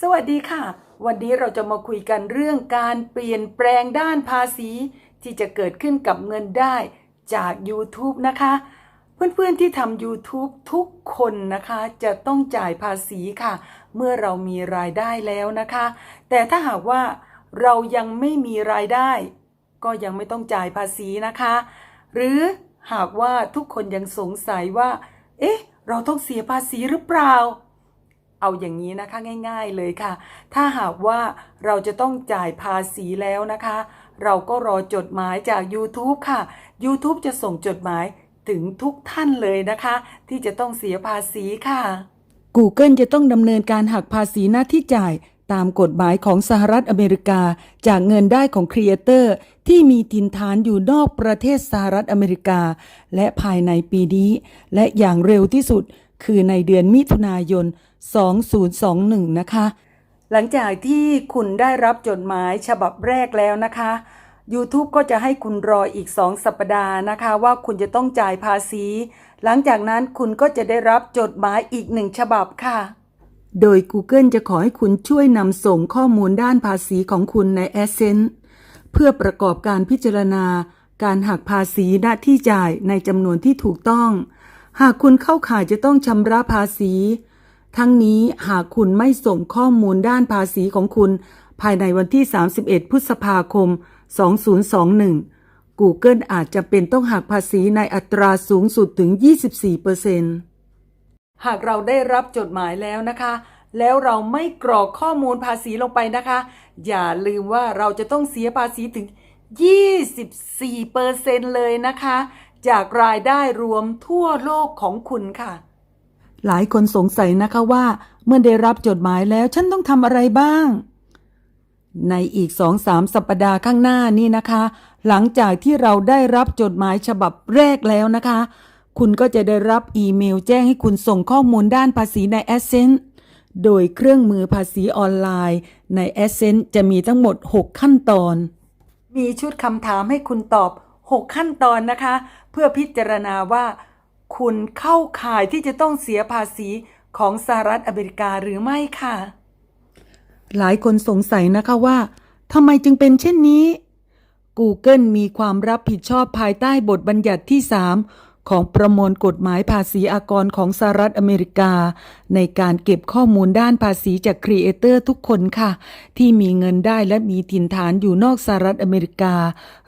สวัสดีค่ะ วันนี้เราจะมาคุยกันเรื่องการเปลี่ยนแปลงด้านภาษี ที่จะเกิดขึ้นกับเงินได้จาก YouTube นะคะ เพื่อนๆที่ทำ YouTube ทุกคนนะคะ จะต้องจ่ายภาษีค่ะ เมื่อเรามีรายได้แล้วนะคะ แต่ถ้าหากว่าเรายังไม่มีรายได้ ก็ยังไม่ต้องจ่ายภาษีนะคะ หรือหากว่าทุกคนยังสงสัยว่า เอ๊ะ เราต้องเสียภาษีหรือเปล่า เอาอย่างนี้นะคะง่ายๆเลยค่ะ ถ้าหากว่าเราจะต้องจ่ายภาษีแล้วนะคะ เราก็รอจดหมายจาก YouTube ค่ะ YouTube จะส่งจดหมายถึงทุกท่านเลยนะคะ ที่จะต้องเสียภาษีค่ะ Google จะต้องดำเนินการหักภาษีหน้าที่จ่ายตามกฎหมายของสหรัฐอเมริกา จากเงินได้ของครีเอเตอร์ที่มีถิ่นฐานอยู่นอกประเทศสหรัฐอเมริกา และภายในปีนี้ และอย่างเร็วที่สุด คือในเดือนมิถุนายน 2021 นะคะ หลังจากที่คุณได้รับจดหมายฉบับแรกแล้วนะคะ YouTube ก็จะให้คุณรออีก 2 สัปดาห์นะคะ ว่าคุณจะต้องจ่ายภาษี หลังจากนั้นคุณก็จะได้รับจดหมายอีกหนึ่งฉบับค่ะ โดย Google จะขอให้คุณช่วยนำส่งข้อมูลด้านภาษีของคุณใน Ascent เพื่อประกอบการพิจารณา การหักภาษีหน้าที่จ่ายในจำนวนที่ถูกต้อง หากคุณเข้าข่ายจะต้องชำระภาษี ทั้งนี้หากคุณไม่ส่งข้อมูลด้านภาษีของคุณ ภายในวันที่ 31 พฤษภาคม 2021 Google อาจจะเป็นต้องหักภาษีในอัตราสูงสุดถึง 24%หากเราได้รับจดหมายแล้วนะคะ แล้วเราไม่กรอกข้อมูลภาษีลงไปนะคะ อย่าลืมว่าเราจะต้องเสียภาษีถึง 24%เลยนะคะ จากรายได้รวมทั่วโลกของคุณค่ะ หลายคนสงสัยนะคะว่า เมื่อได้รับจดหมายแล้วฉันต้องทำอะไรบ้าง ในอีกสองสามสัปดาห์ข้างหน้านี่นะคะ หลังจากที่เราได้รับจดหมายฉบับแรกแล้วนะคะ คุณก็จะได้รับอีเมลแจ้งให้คุณส่งข้อมูลด้านภาษีใน Ascent โดยเครื่องมือภาษีออนไลน์ใน Ascent จะมีทั้งหมด 6 ขั้นตอน มีชุดคำถามให้คุณตอบ 6 ขั้นตอนนะคะ เพื่อพิจารณาว่า คุณเข้าข่ายที่จะต้องเสียภาษีของสหรัฐอเมริกาหรือไม่ค่ะ หลายคนสงสัยนะคะว่าทำไมจึงเป็นเช่นนี้ Google มีความรับผิดชอบภายใต้บทบัญญัติที่ 3 ของประมวลกฎหมายภาษีอากรของสหรัฐอเมริกา ในการเก็บข้อมูลด้านภาษีจากครีเอเตอร์ทุกคนค่ะ ที่มีเงินได้และมีถิ่นฐานอยู่นอกสหรัฐอเมริกา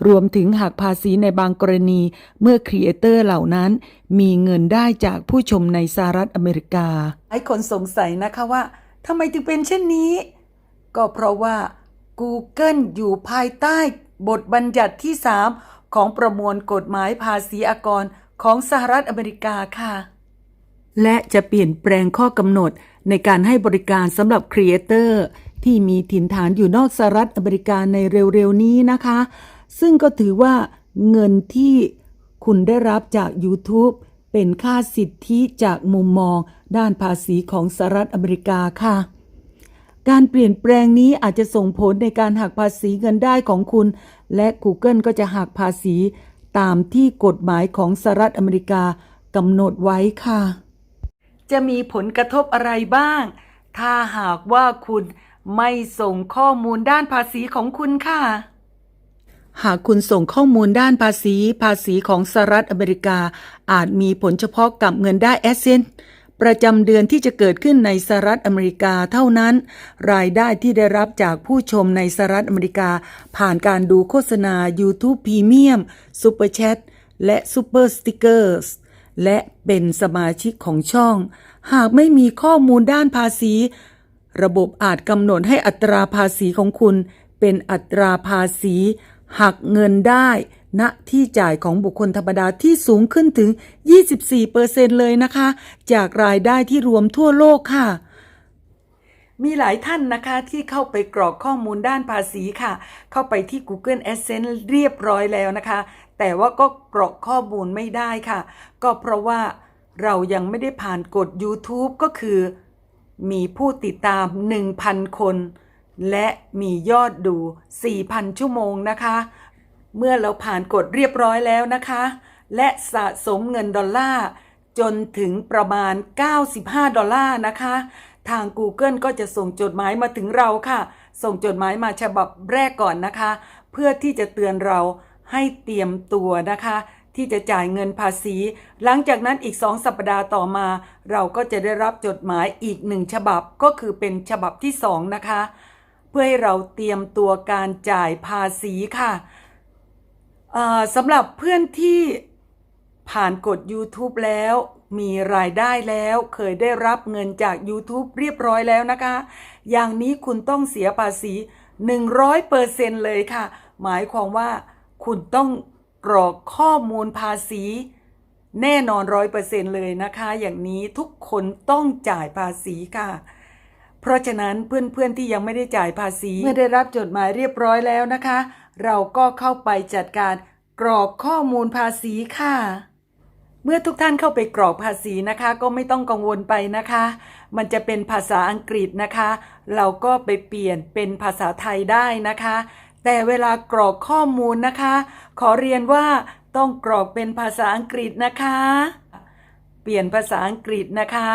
รวมถึงหักภาษีในบางกรณีเมื่อครีเอเตอร์เหล่านั้น มีเงินได้จากผู้ชมในสหรัฐอเมริกาหลายคนสงสัยนะคะว่าทำไมจึงเป็นเช่นนี้ ก็เพราะว่า Google อยู่ภายใต้บทบัญญัติที่ 3 ของประมวลกฎหมายภาษีอากร ของสหรัฐอเมริกาค่ะ และจะเปลี่ยนแปลงข้อกำหนดในการให้บริการสำหรับครีเอเตอร์ที่มีถิ่นฐานอยู่นอกสหรัฐอเมริกาในเร็วๆนี้นะคะ ซึ่งก็ถือว่าเงินที่คุณได้รับจาก YouTube เป็นค่าสิทธิจากมุมมองด้านภาษีของสหรัฐอเมริกาค่ะ การเปลี่ยนแปลงนี้อาจจะส่งผลในการหักภาษีเงินได้ของคุณ และ Google ก็จะหักภาษี ตามที่กฎหมายของสหรัฐอเมริกากำหนดไว้ค่ะ จะมีผลกระทบอะไรบ้าง ถ้าหากว่าคุณไม่ส่งข้อมูลด้านภาษีของคุณค่ะ หากคุณส่งข้อมูลด้านภาษี ภาษีของสหรัฐอเมริกา อาจมีผลเฉพาะกับเงินได้แอสเซน ประจำเดือนที่จะเกิดขึ้นในสหรัฐอเมริกาเท่านั้น รายได้ที่ได้รับจากผู้ชมในสหรัฐอเมริกา ผ่านการดูโฆษณา YouTube Premium Super Chat และ Super Stickers และเป็นสมาชิกของช่อง หากไม่มีข้อมูลด้านภาษี ระบบอาจกำหนดให้อัตราภาษีของคุณ เป็นอัตราภาษี หักเงินได้ ณที่จ่ายของบุคคลธรรมดาที่สูงขึ้นถึง 24%เลยนะคะ จากรายได้ที่รวมทั่วโลกค่ะ มีหลายท่านนะคะที่เข้าไปกรอกข้อมูลด้านภาษีค่ะ เข้าไปที่ Google Adsense เรียบร้อยแล้วนะคะ แต่ว่าก็กรอกข้อมูลไม่ได้ค่ะ ก็เพราะว่าเรายังไม่ได้ผ่านกฎ YouTube ก็คือ มีผู้ติดตาม 1,000 คน และมียอดดู 4,000 ชั่วโมงนะคะ เมื่อเราผ่านกฎเรียบร้อยแล้วนะคะ และสะสมเงินดอลลาร์จนถึงประมาณ 95 ดอลลาร์นะคะ ทาง Google ก็จะส่งจดหมายมาถึงเราค่ะ ส่งจดหมายมาฉบับแรกก่อนนะคะ เพื่อที่จะเตือนเราให้เตรียมตัวนะคะ ที่จะจ่ายเงินภาษี หลังจากนั้นอีกสองสัปดาห์ต่อมา เราก็จะได้รับจดหมายอีกหนึ่งฉบับก็คือเป็นฉบับที่สองนะคะ เพื่อให้เราเตรียมตัวการจ่ายภาษีค่ะ สำหรับเพื่อนที่ผ่านกด YouTube แล้วมีรายได้แล้วเคยได้รับเงินจาก YouTube เรียบร้อยแล้วนะคะ อย่างนี้คุณต้องเสียภาษี 100%เลยค่ะ หมายความว่าคุณต้องกรอกข้อมูลภาษี แน่นอนร้อยเปอร์เซ็นเลยนะคะ อย่างนี้ทุกคนต้องจ่ายภาษีค่ะ เพราะฉะนั้นเพื่อนๆที่ยังไม่ได้จ่ายภาษี เมื่อได้รับจดหมายเรียบร้อยแล้วนะคะ เราก็เข้าไปจัดการกรอกข้อมูลภาษีค่ะ เมื่อทุกท่านเข้าไปกรอกภาษีนะคะ ก็ไม่ต้องกังวลไปนะคะ มันจะเป็นภาษาอังกฤษนะคะ เราก็ไปเปลี่ยนเป็นภาษาไทยได้นะคะ แต่เวลากรอกข้อมูลนะคะ ขอเรียนว่าต้องกรอกเป็นภาษาอังกฤษนะคะ เปลี่ยนภาษาอังกฤษนะคะ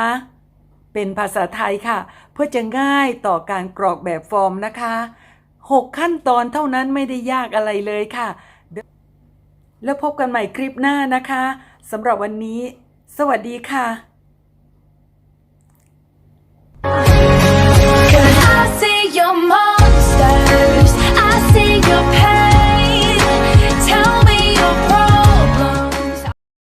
เป็นภาษาไทยค่ะ เพื่อจะง่ายต่อการกรอกแบบฟอร์มนะคะ หกขั้นตอนเท่านั้นไม่ได้ยากอะไรเลยค่ะ แล้วพบกันใหม่คลิปหน้านะคะสำหรับวันนี้ สวัสดีค่ะ